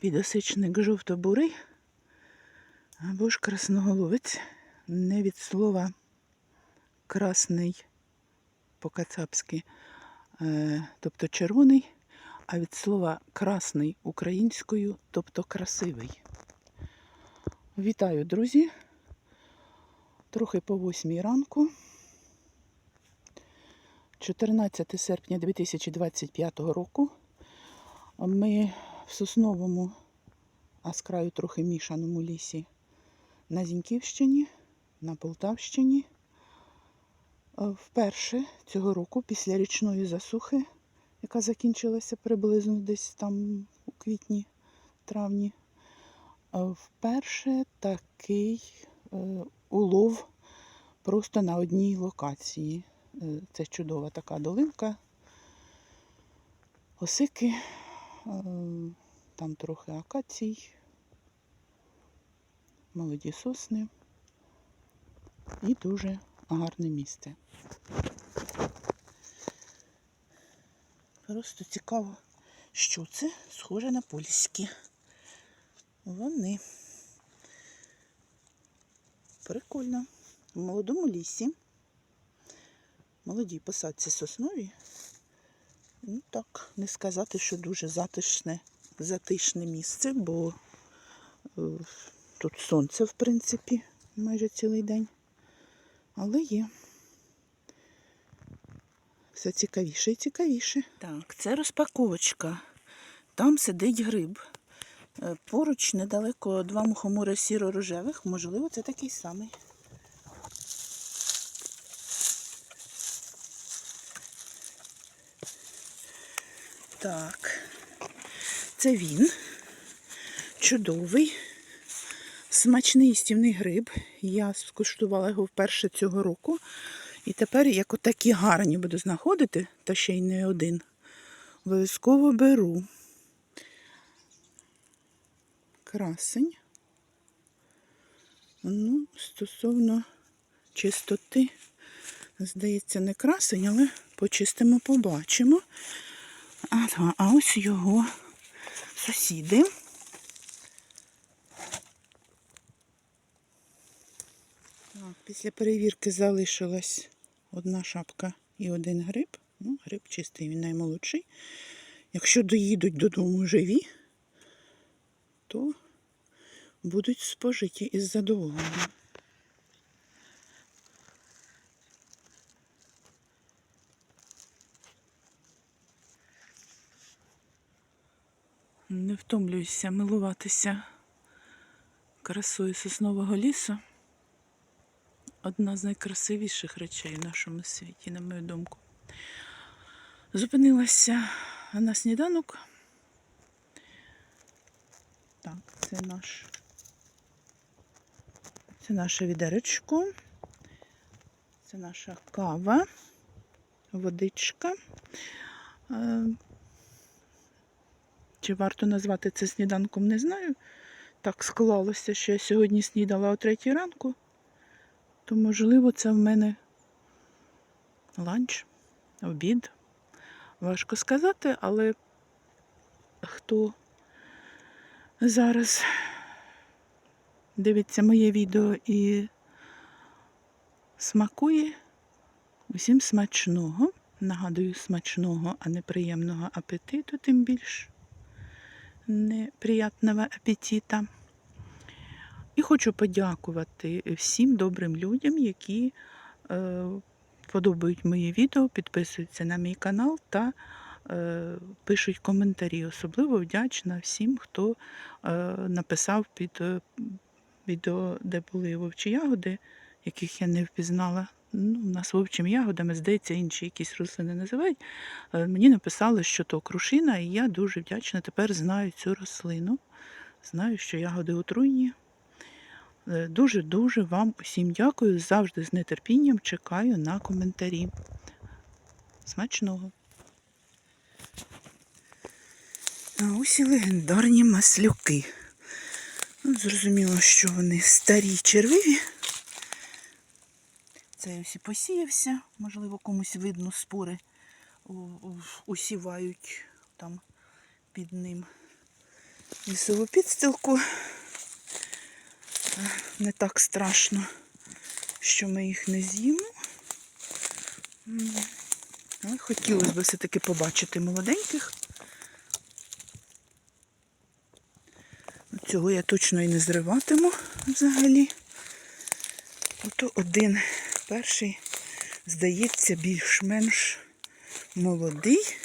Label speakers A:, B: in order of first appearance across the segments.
A: підосичник жовто-бурий або ж красноголовець. Не від слова красний по-кацапськи, е, тобто червоний, а від слова красний українською, тобто красивий. Вітаю, друзі! Трохи по восьмій ранку. 14 серпня 2025 року. Ми в Сосновому, а з краю трохи мішаному лісі на Зіньківщині, на Полтавщині. Е, Вперше цього року, після річної засухи, яка закінчилася приблизно десь там у квітні, травні, е, вперше такий е, улов просто на одній локації. Це чудова така долинка. Осики, там трохи акацій, молоді сосни і дуже гарне місце. Просто цікаво, що це схоже на польські. Вони. Прикольно. В молодому лісі. Молодій посадці соснові. Ну так, не сказати, що дуже затишне, затишне місце, бо е, тут сонце, в принципі, майже цілий день. Але є. Все цікавіше і цікавіше. Так, це розпаковочка. Там сидить гриб. Е, Поруч недалеко два мухомори сіро-рожевих. Можливо, це такий самий. Так, це він. Чудовий, смачний їстівний гриб. Я скуштувала його вперше цього року. І тепер, як отакі гарні буду знаходити, та ще й не один, обов'язково беру. Красень. Ну, стосовно чистоти, здається, не красень, але почистимо, побачимо. Ага, а ось його сусіди. Так, після перевірки залишилась одна шапка і один гриб. Ну, гриб чистий, він наймолодший. Якщо доїдуть додому живі, то будуть спожиті із задоволенням. Не втомлююся милуватися красою соснового лісу. Одна з найкрасивіших речей в нашому світі, на мою думку. Зупинилася на сніданок. Так, це наш. Це наше відеречко. Це наша кава, водичка. Чи варто назвати це сніданком, не знаю. Так склалося, що я сьогодні снідала о третій ранку. То, можливо, це в мене ланч, обід. Важко сказати, але хто зараз дивиться моє відео і смакує, усім смачного. Нагадую, смачного, а не приємного апетиту, тим більш неприятного апетита. І хочу подякувати всім добрим людям, які е, подобають мої відео, підписуються на мій канал та е, пишуть коментарі. Особливо вдячна всім, хто е, написав під відео, де були вовчі ягоди, яких я не впізнала. Ну, у нас вовчими ягодами, здається, інші якісь рослини називають. Е, Мені написали, що то крушина, і я дуже вдячна. Тепер знаю цю рослину. Знаю, що ягоди отруйні. Е, Дуже-дуже вам усім дякую. Завжди з нетерпінням чекаю на коментарі. Смачного. А ось і легендарні маслюки. Ну, зрозуміло, що вони старі червиві. Це ось і посіявся. Можливо, комусь видно спори усівають там під ним. лісову підстилку. Е, Не так страшно, що ми їх не з'їмо. Хотілося б все-таки побачити молоденьких. Цього я точно і не зриватиму взагалі. Ото один перший, здається, більш-менш молодий.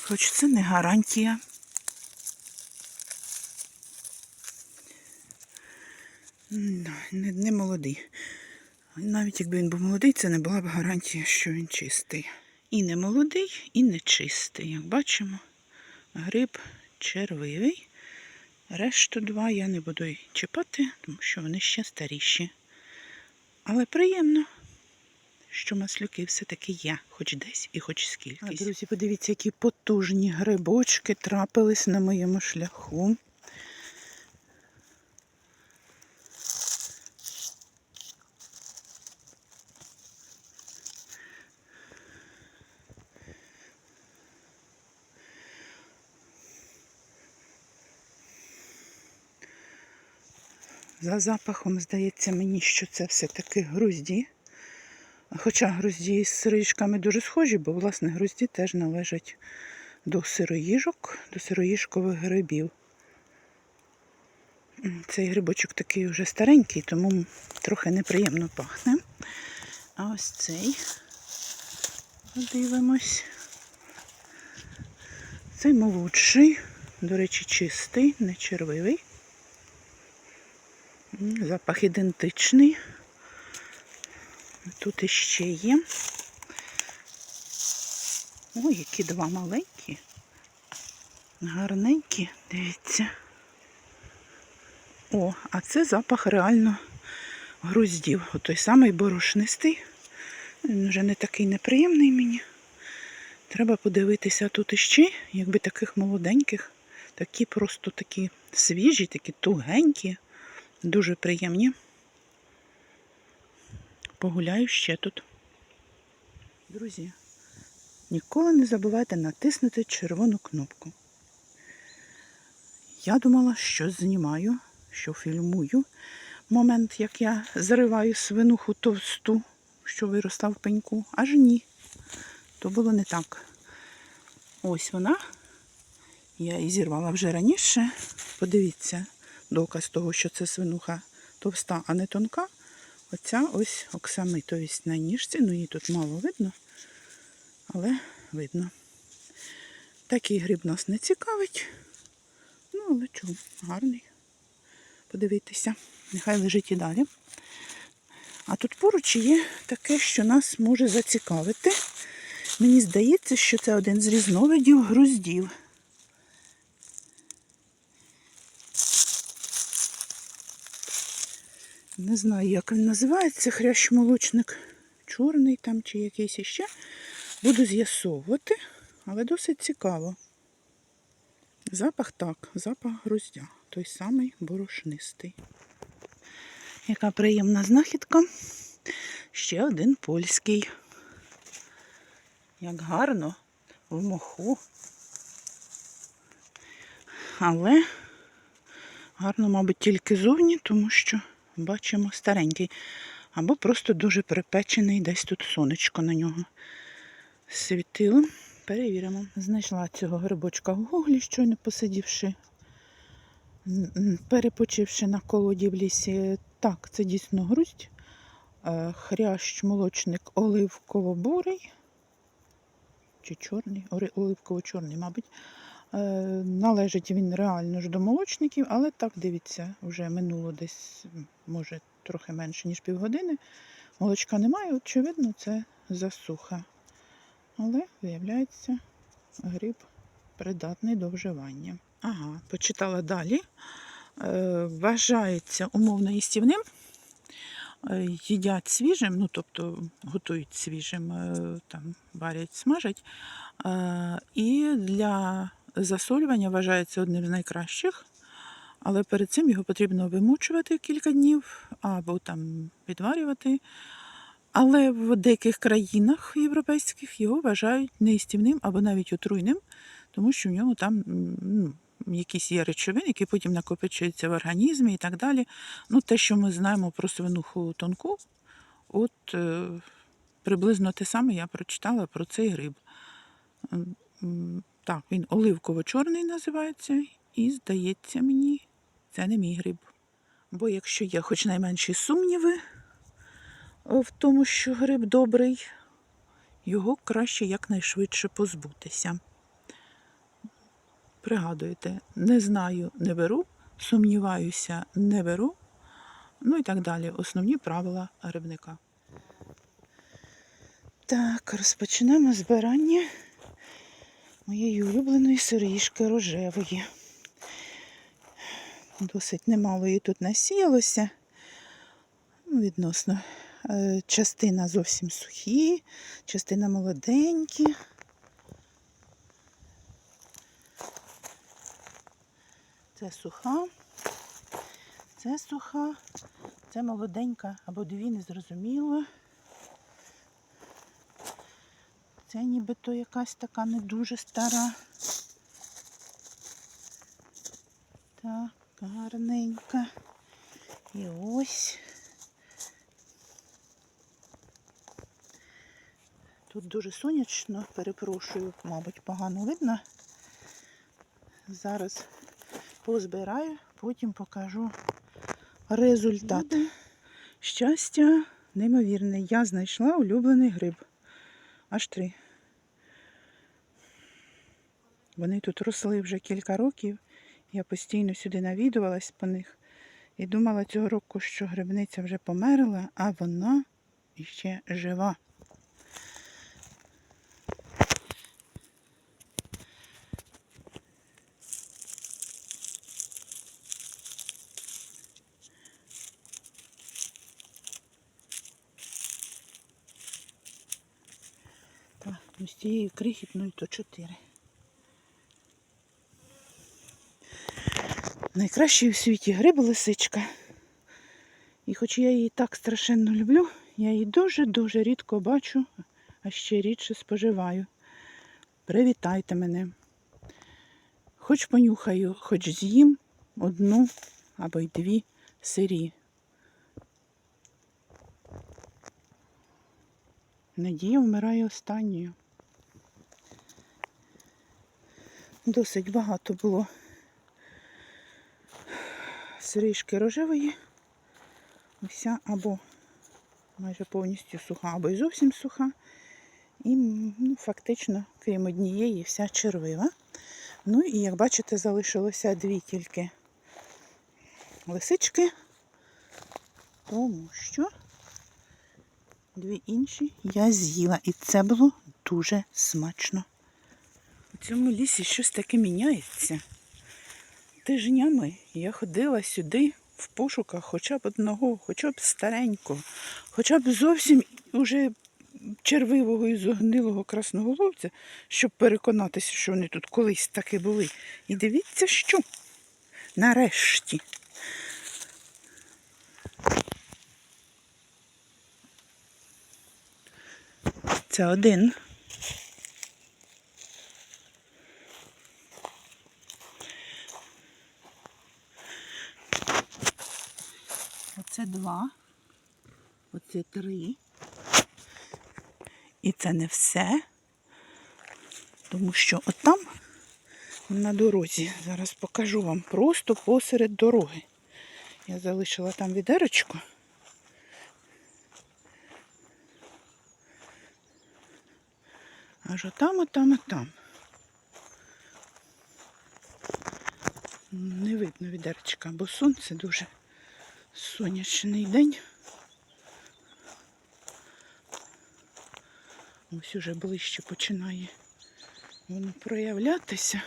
A: Хоч це не гарантія. Не, не молодий. Навіть якби він був молодий, це не була б гарантія, що він чистий. І не молодий, і не чистий. Як бачимо, гриб червивий. Решту два я не буду чіпати, тому що вони ще старіші. Але приємно, що маслюки все-таки є, хоч десь і хоч скільки. Друзі, подивіться, які потужні грибочки трапились на моєму шляху. За запахом здається мені, що це все-таки грузді. Хоча грузді з сироїжками дуже схожі, бо, власне, грузді теж належать до сироїжок, до сироїжкових грибів. Цей грибочок такий вже старенький, тому трохи неприємно пахне. А ось цей подивимось. Цей молодший, до речі, чистий, не червивий. Запах ідентичний. Тут іще є. Ой, які два маленькі. Гарненькі, дивіться. О, а це запах реально груздів. Отой самий борошнистий. Він вже не такий неприємний мені. Треба подивитися тут іще, якби таких молоденьких, такі просто такі свіжі, такі тугенькі. Дуже приємні. Погуляю ще тут. Друзі, ніколи не забувайте натиснути червону кнопку. Я думала, що знімаю, що фільмую момент, як я зариваю свинуху товсту, що виросла в пеньку. Аж ні. То було не так. Ось вона. Я її зірвала вже раніше. Подивіться, доказ того, що це свинуха товста, а не тонка. Оця ось оксамитовість на ніжці. Ну, її тут мало видно, але видно. Такий гриб нас не цікавить. Ну, але чого, гарний. Подивитися. Нехай лежить і далі. А тут поруч є таке, що нас може зацікавити. Мені здається, що це один з різновидів груздів. Не знаю, як він називається, хрящ молочник. Чорний там чи якийсь іще. Буду з'ясовувати, але досить цікаво. Запах так, запах груздя. Той самий борошнистий. Яка приємна знахідка. Ще один польський. Як гарно в моху. Але гарно, мабуть, тільки зовні, тому що бачимо старенький. Або просто дуже припечений, десь тут сонечко на нього світило. Перевіримо. Знайшла цього грибочка в гуглі, щойно посидівши, перепочивши на колоді в лісі. Так, це дійсно грудь. Е, Хрящ молочник оливково-бурий. Чи чорний? Оливково-чорний, мабуть. Е, Належить він реально ж до молочників, але так, дивіться, вже минуло десь, може, трохи менше, ніж півгодини. Молочка немає, очевидно, це засуха. Але, виявляється, гриб придатний до вживання. Ага, почитала далі. Е, вважається умовно їстівним. Е, їдять свіжим, ну тобто готують свіжим, там варять, смажать. І для засолювання вважається одним з найкращих. Але перед цим його потрібно вимучувати кілька днів або там відварювати. Але в деяких країнах європейських його вважають неїстівним або навіть отруйним, тому що в ньому там ну, якісь є речовини, які потім накопичуються в організмі і так далі. Ну, те, що ми знаємо про свинуху тонку, от е, приблизно те саме я прочитала про цей гриб. Так, він оливково-чорний називається, і здається мені, це не мій гриб. Бо якщо є хоч найменші сумніви е, в тому, що гриб добрий, його краще якнайшвидше позбутися. Пригадуйте, не знаю, не беру, сумніваюся, не беру. Ну і так далі. Основні правила грибника. Так, розпочнемо збирання моєї улюбленої сиріжки рожевої. Досить немало її тут насіялося. Ну, відносно. Е, Частина зовсім сухі, частина молоденькі. Це суха, це суха, це молоденька або дві, незрозуміло. Це нібито якась така не дуже стара. Так, гарненька. І ось. Тут дуже сонячно, перепрошую, мабуть, погано видно. Зараз позбираю, потім покажу результат. Щастя, неймовірне. Я знайшла улюблений гриб. Аж три. Вони тут росли вже кілька років. Я постійно сюди навідувалась по них і думала цього року, що грибниця вже померла, а вона іще жива. Так, ну з цією крихітною то чотири. Найкращий у світі гриб лисичка. І хоч я її так страшенно люблю, я її дуже-дуже рідко бачу, а ще рідше споживаю. Привітайте мене. Хоч понюхаю, хоч з'їм одну або й дві сирі. Надія вмирає останньою. Досить багато було сирішки рожевої. Вся або майже повністю суха, або й зовсім суха. І ну, фактично, крім однієї, вся червива. Ну і як бачите, залишилося дві тільки лисички, тому що дві інші я з'їла. І це було дуже смачно. У цьому лісі щось таке міняється. Тижнями я ходила сюди в пошуках хоча б одного, хоча б старенького, хоча б зовсім уже червивого і зогнилого красноголовця, щоб переконатися, що вони тут колись таки були. І дивіться, що нарешті. Це один. Оце два. Оце три. І це не все. Тому що отам на дорозі, зараз покажу вам, просто посеред дороги. Я залишила там відерочку. Аж отам, отам, отам. Не видно відерчика, бо сонце дуже сонячний день. Ось уже ближче починає воно проявлятися.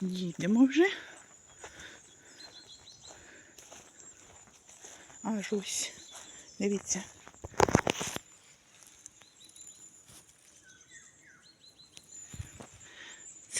A: Їдемо вже. Аж ось. Дивіться.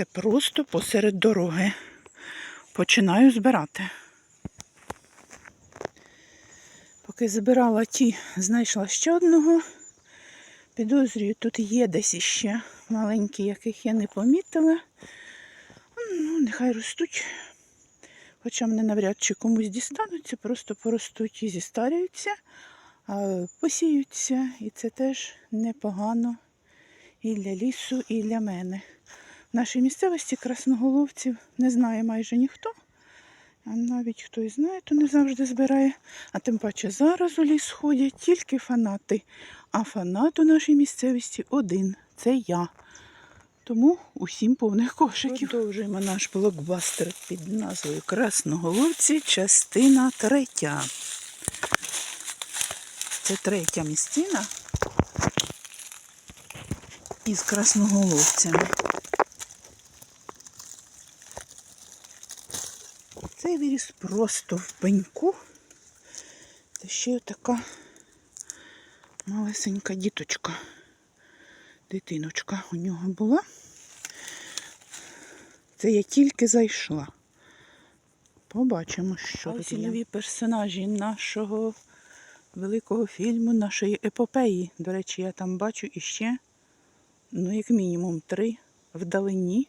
A: Це просто посеред дороги. Починаю збирати. Поки збирала ті, знайшла ще одного. Підозрюю, тут є десь іще маленькі, яких я не помітила. Ну, нехай ростуть. Хоча вони навряд чи комусь дістануться, просто поростуть і зістарюються, посіються. І це теж непогано і для лісу, і для мене. Нашій місцевості красноголовців не знає майже ніхто. А навіть хто і знає, то не завжди збирає. А тим паче зараз у ліс ходять тільки фанати. А фанат у нашій місцевості один це я. Тому усім повних кошиків. Продовжуємо наш блокбастер під назвою Красноголовці, частина третя. Це третя місцина із красноголовцями. Виріс просто в пеньку. Та ще така малесенька діточка, дитиночка у нього була. Це я тільки зайшла. Побачимо, що
B: Ось
A: ці нові персонажі нашого великого фільму, нашої епопеї. До речі, я там бачу іще, ну, як мінімум, три вдалині.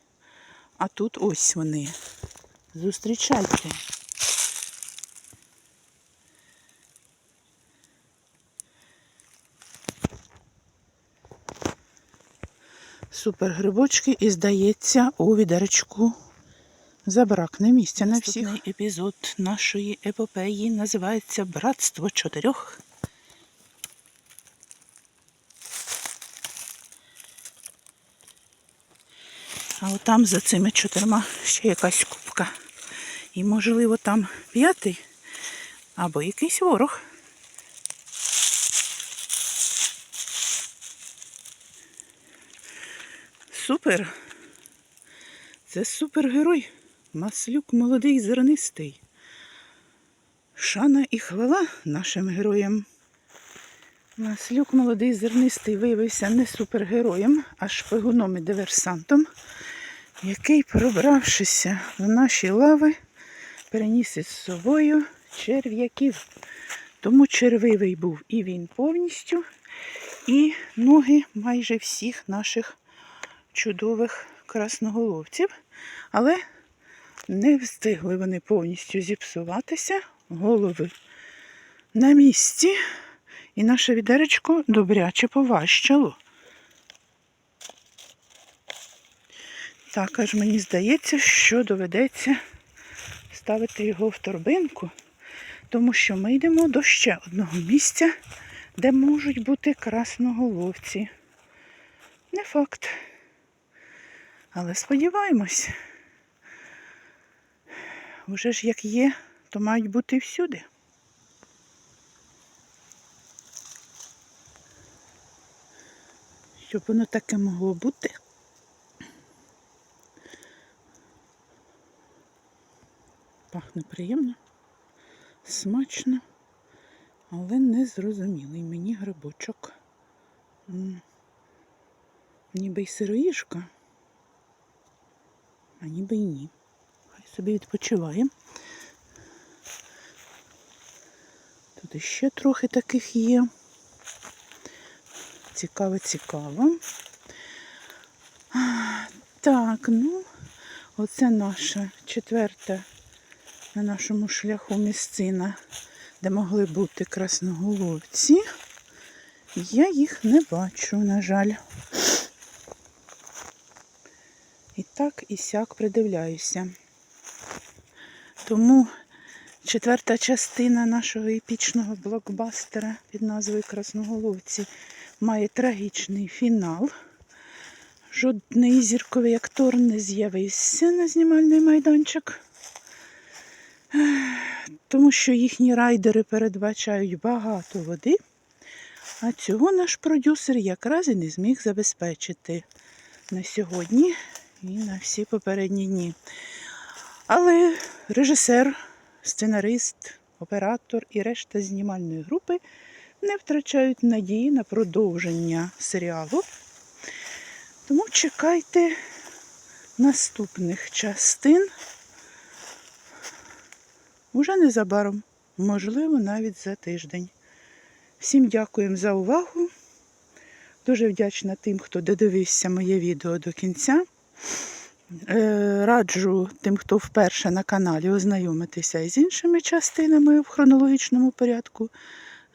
A: А тут ось вони. Зустрічайте. Супер грибочки і здається у відеречку забракне місця на всіх. Епізод нашої епопеї називається Братство чотирьох. А отам за цими чотирма ще якась купка. І, можливо, там п'ятий або якийсь ворог. Супер. Це супергерой. Маслюк молодий зернистий. Шана і хвала нашим героям. Маслюк молодий зернистий виявився не супергероєм, а шпигуном і диверсантом, який, пробравшися в наші лави, переніс із собою черв'яків. Тому червивий був і він повністю, і ноги майже всіх наших чудових красноголовців. Але не встигли вони повністю зіпсуватися, голови на місці, і наше відеречко добряче поважчало. Так, аж мені здається, що доведеться ставити його в торбинку, тому що ми йдемо до ще одного місця, де можуть бути красноголовці. Не факт. Але сподіваємось, уже ж як є, то мають бути всюди. Щоб воно таке могло бути. Пахне приємно, смачно, але незрозумілий мені грибочок. Ніби й сироїжка, а ніби й ні. Хай собі відпочиває. Тут іще трохи таких є. Цікаво, цікаво. Так, ну, оце наша четверта на нашому шляху місцина, де могли бути красноголовці. Я їх не бачу, на жаль. І так і сяк придивляюся. Тому четверта частина нашого епічного блокбастера під назвою Красноголовці має трагічний фінал. Жодний зірковий актор не з'явився на знімальний майданчик, тому що їхні райдери передбачають багато води, а цього наш продюсер якраз і не зміг забезпечити на сьогодні і на всі попередні дні. Але режисер, сценарист, оператор і решта знімальної групи не втрачають надії на продовження серіалу. Тому чекайте наступних частин. Уже незабаром, можливо, навіть за тиждень. Всім дякуємо за увагу. Дуже вдячна тим, хто додивився моє відео до кінця. Е, Раджу тим, хто вперше на каналі, ознайомитися із іншими частинами в хронологічному порядку.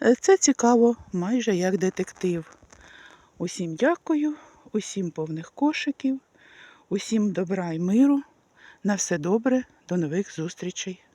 A: Е, Це цікаво, майже як детектив. Усім дякую, усім повних кошиків, усім добра і миру. На все добре, до нових зустрічей.